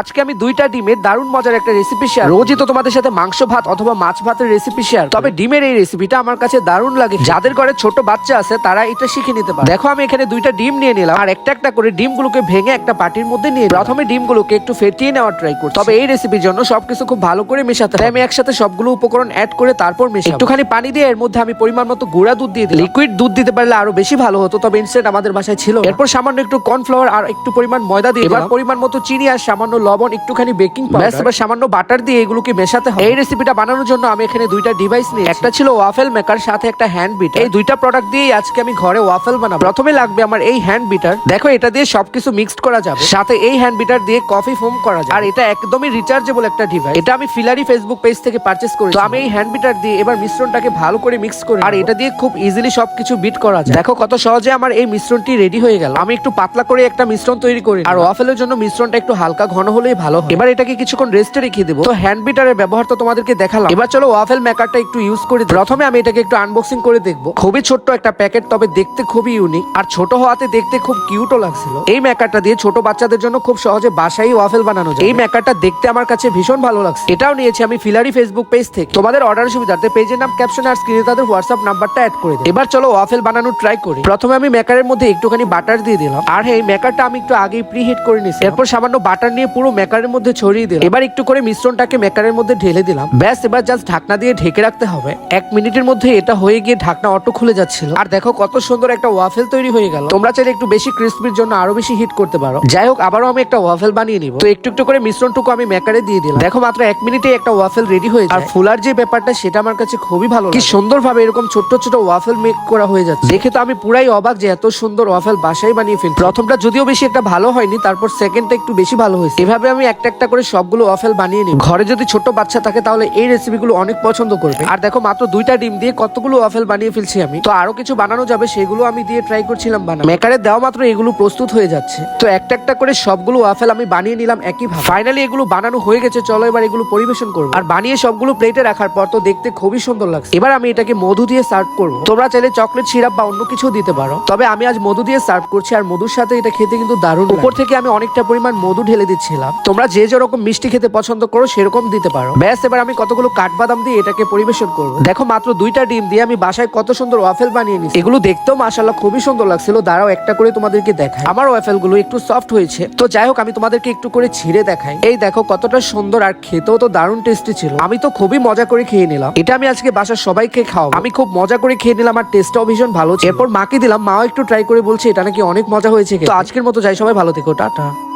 আজকে আমি দুইটা ডিমের দারুণ মজার একটা রেসিপি শেয়ার রোজই তো তোমাদের সাথে মাংস ভাত অথবা মাছ ভাতের রেসিপি শেয়ার তবে ডিমের এই রেসিপিটা আমার কাছে দারুণ লাগে। যাদের ঘরে ছোট বাচ্চা আছে, তারা এটা শিখে নিতে পারে। দেখো, আমি এখানে দুইটা ডিম নিয়ে নিলাম। আর একটা একটা করে ডিমগুলোকে ভেঙে একটা পাটির মধ্যে নিয়ে। প্রথমে ডিমগুলোকে একটু ফেটিয়ে নেওয়ার ট্রাই করছি। তবে এই রেসিপির জন্য সবকিছু খুব ভালো করে মেশাতে হবে। আমি একসাথে সবগুলো উপকরণ অ্যাড করে তারপর মেশাবো। একটুখানি পানি দিয়ে এর মধ্যে আমি পরিমাণ মতো গুঁড়া দুধ দিয়ে দিই লিকুইড দুধ দিতে পারলে আরও বেশি ভালো হতো, তবে ইনস্ট্যান্ট আমাদের বাসায় ছিল এরপর সামান্য একটু কর্নফ্লাওয়ার আর একটু পরিমাণ ময়দা দিয়ে এবার পরিমাণ মতো চিনি আর সামান্য লবণ একটুখানি বেকিং পাউডার এবার সামান্য বাটার দিয়ে এগুলোকে মেশাতে হবে। এই রেসিপিটা বানানোর জন্য আমি এখানে দুইটা ডিভাইস নিই একটা ছিল ওয়াফেল মেকার সাথে একটা হ্যান্ড বিটার এই দুইটা প্রোডাক্ট দিয়ে আজকে আমি ঘরে ওয়াফেল বানাবো। প্রথমে লাগবে আমার এই হ্যান্ড বিটার দেখো এটা দিয়ে সবকিছু মিক্সড করা যাবে। সাথে এই হ্যান্ড বিটার দিয়ে কফি ফোম করা যায় আর এটা একদমই রিচার্জেবল একটা ডিভাইস এটা আমি ফিলারি ফেসবুক পেজ থেকে পারচেস করি তো আমি এই হ্যান্ড বিটার দিয়ে এবার মিশ্রণটাকে ভালো করে মিক্স করি আর এটা দিয়ে খুব ইজিলি সবকিছু বিট করা যায়। দেখো কত সহজে আমার এই মিশ্রণটি রেডি হয়ে গেল। আমি একটু পাতলা করে একটা মিশ্রণ তৈরি করি আর ওয়াফেলের জন্য মিশ্রণটা একটু হালকা ঘন হলেই ভালো হয়। এবার এটাকে কিছুক্ষণ রেস্টে রেখে দেবো। তো হ্যান্ড বিটারের ব্যবহার তো তোমাদেরকে দেখালাম। এবার চলো ওয়াফেল মেকারটা একটু ইউজ করে প্রথমে আমি এটাকে একটু আনবক্সিং করে দেখব। খুবই ছোট্ট একটা প্যাকেট তবে দেখতে খুবই ইউনিক আর ছোট হওয়াতে দেখতে খুব কিউটও লাগছিল। এই মেকারটা দিয়ে ছোট বাচ্চাদের জন্য খুব সহজে বাসায় ওয়াফেল বানানো যায়। এই মেকারটা দেখতে আমার কাছে ভীষণ ভালো লাগছে। এটাও নিয়েছি আমি ফিলারি ফেসবুক পেজ থেকে। তোমাদের অর্ডার সুবিধার্থে পেজের নাম ক্যাপশন আর স্ক্রিনে তাদের হোয়াটসঅ্যাপ নাম্বারটা অ্যাড করে দিই এবার চলো ওয়াফেল বানানো ট্রাই করি। প্রথমে আমি মেকারের মধ্যে একটুখানি বাটার দিয়ে দিলাম। আর এই মেকারটা আমি একটু আগেই প্রি হিট করে নিয়েছি এরপর সামান্য বাটার নিয়ে পুরো মেকারের মধ্যে ছড়িয়ে দিলাম। এবার একটু করে মিশ্রণটাকে মেকারের মধ্যে ঢেলে দিলাম। ব্যাস এবার জাস্ট ঢাকনা দিয়ে ঢেকে রাখতে হবে। এক মিনিটের মধ্যে এটা হয়ে গিয়ে ঢাকনা অটো খুলে যাচ্ছিল। আর দেখো কত সুন্দর একটা ওয়াফেল তৈরি হয়ে গেল। তোমরা চাইলে একটু বেশি ক্রিস্পির জন্য আরও বেশি হিট করতে পারো। যাই হোক আবারও আমি একটা ওয়াফেল বানিয়ে নিব। তো একটু একটু করে মিশ্রণটুকু আমি মেকারে দিয়ে দিলাম। দেখো মাত্র এক মিনিটে একটা ওয়াফেল রেডি হয়ে যায়। আর ফুলার যে ব্যাপারটা সেটা আমার কাছে খুবই ভালো কি সুন্দর ভাবে এরকম ছোট ছোট ওয়াফেল মেক করা হয়ে যাচ্ছে। দেখে তো আমি পুরাই অবাক যে এত সুন্দর ওয়াফেল বাসায় বানিয়ে ফেলছি। প্রথমটা যদিও বেশি একটা ভালো হয়নি তারপর সেকেন্ডটা একটু বেশি ভালো হয়েছে। এভাবে আমি একটা একটা করে সবগুলো ওয়াফেল বানিয়ে নিই ঘরে যদি ছোট বাচ্চা থাকে, তাহলে এই রেসিপিগুলো অনেক পছন্দ করবে। আর দেখো, মাত্র দুইটা ডিম দিয়ে কতগুলো ওয়াফেল বানিয়ে ফেলছি আমি। তো আরও কিছু বানানো যাবে, সেগুলো আমি দিয়ে ট্রাই করছিলাম বানানো। মেকারে দেওয়া মাত্র এগুলো প্রস্তুত হয়ে যাচ্ছে। তো একটা একটা করে সবগুলো ওয়াফেল আমি বানিয়ে নিলাম একই ভাবে। ফাইনালি এগুলো বানানো হয়ে গেছে, চলো এবার এগুলো পরিবেশন করব। আর বানিয়ে সবগুলো প্লেটে রাখার পর তো দেখতে খুবই সুন্দর লাগছে। এবার আমি এটাকে মধু দিয়ে সার্ভ করব। তোমরা চাইলে চকলেট সিরাপ বা অন্য কিছু দিতে পারো। তবে আমি আজ মধু দিয়ে সার্ভ করছি, আর মধুর সাথে এটা খেতে কিন্তু দারুণ উপর থেকে আমি অনেকটা পরিমাণ মধু ঢেলে দিচ্ছিলাম। তোমরা যে যেরকম মিষ্টি খেতে পছন্দ করো, সেরকম দিতে পারো। ব্যাস, এবার আমি কতগুলো কাঠবাদাম দিয়ে এটাকে পরিবেশন করব। দেখো, মাত্র দুইটা ডিম দিয়ে আমি বাসায় কত সুন্দর ওয়াফেল বানিয়ে নিচ্ছি এগুলো দেখতেও মাসাল্লাহ খুবই সুন্দর লাগছিল। দাঁড়াও, একটা করে তোমাদেরকে দেখাই। আমার ওয়াফেলগুলো একটু সফট হয়েছে। তো যাই হোক, আমি তোমাদেরকে একটু করে ছিঁড়ে দেখাই। এই দেখো, কতটা সুন্দর আর খেতেও তো দারুণ টেস্টি ছিল। আমি তো খুবই মজা করে খেয়ে নিলাম। এটা আমি আজকে বাসার সবাইকে খাওয়াবো। আমি খুব মজা করে খেয়ে নিলাম আর টেস্টটাও ভীষণ ভালো ছিল। এরপর মাকে দিলাম, মাও একটু ট্রাই করে বলছে, এটা নাকি অনেক মজা হয়েছে। তো আজকের মতো যাই, সবাই ভালো থেকো, টাটা।